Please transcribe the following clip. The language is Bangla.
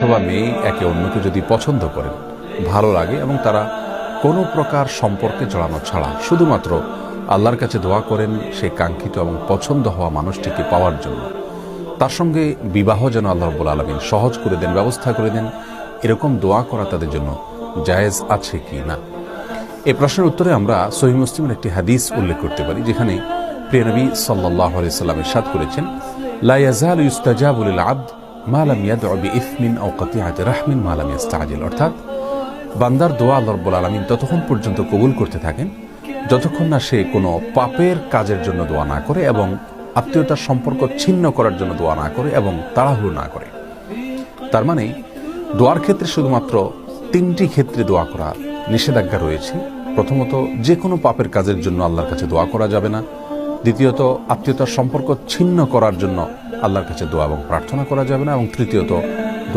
অথবা মেয়ে একে অন্যকে যদি পছন্দ করেন, ভালো লাগে এবং তারা কোনো প্রকার সম্পর্কে জড়ানো ছাড়া, শুধুমাত্র আল্লাহর কাছে দোয়া করেন সেই কাঙ্ক্ষিত এবং পছন্দ হওয়া মানুষটিকে পাওয়ার জন্য। তার সঙ্গে বিবাহ যেন আল্লাহ রব্বুল আলমিন সহজ করে দেন, ব্যবস্থা করে দেন, এরকম দোয়া করা তাদের জন্য জায়েজ আছে কি না? এ প্রশ্নের উত্তরে আমরা সহি মুসলিমের একটি হাদিস উল্লেখ করতে পারি, যেখানে প্রিয় নবী সাল্লাহ সাল্লামের সাদ করেছেন, লা ইয়াজাল ইউস্তাজাবু লিল আবদ মা লাম ইয়াদউ বিইসমিন আও কাতিআতি রাহমিন মা লাম ইস্তাজিল অর্থাৎ, বান্দার দোয়া আল্লাহ রব্বুল আলমিন ততক্ষণ পর্যন্ত কবুল করতে থাকেন, যতক্ষণ না সে কোনো পাপের কাজের জন্য দোয়া না করে এবং আত্মীয়তার সম্পর্ক ছিন্ন করার জন্য দোয়া না করে এবং তাড়াহুড়ো না করে। তার মানে দোয়ার ক্ষেত্রে শুধুমাত্র তিনটি ক্ষেত্রে দোয়া করা নিষেধাজ্ঞা রয়েছে। প্রথমত, যে কোনো পাপের কাজের জন্য আল্লাহর কাছে দোয়া করা যাবে না। দ্বিতীয়ত, আত্মীয়তার সম্পর্ক ছিন্ন করার জন্য আল্লাহর কাছে দোয়া এবং প্রার্থনা করা যাবে না এবং তৃতীয়ত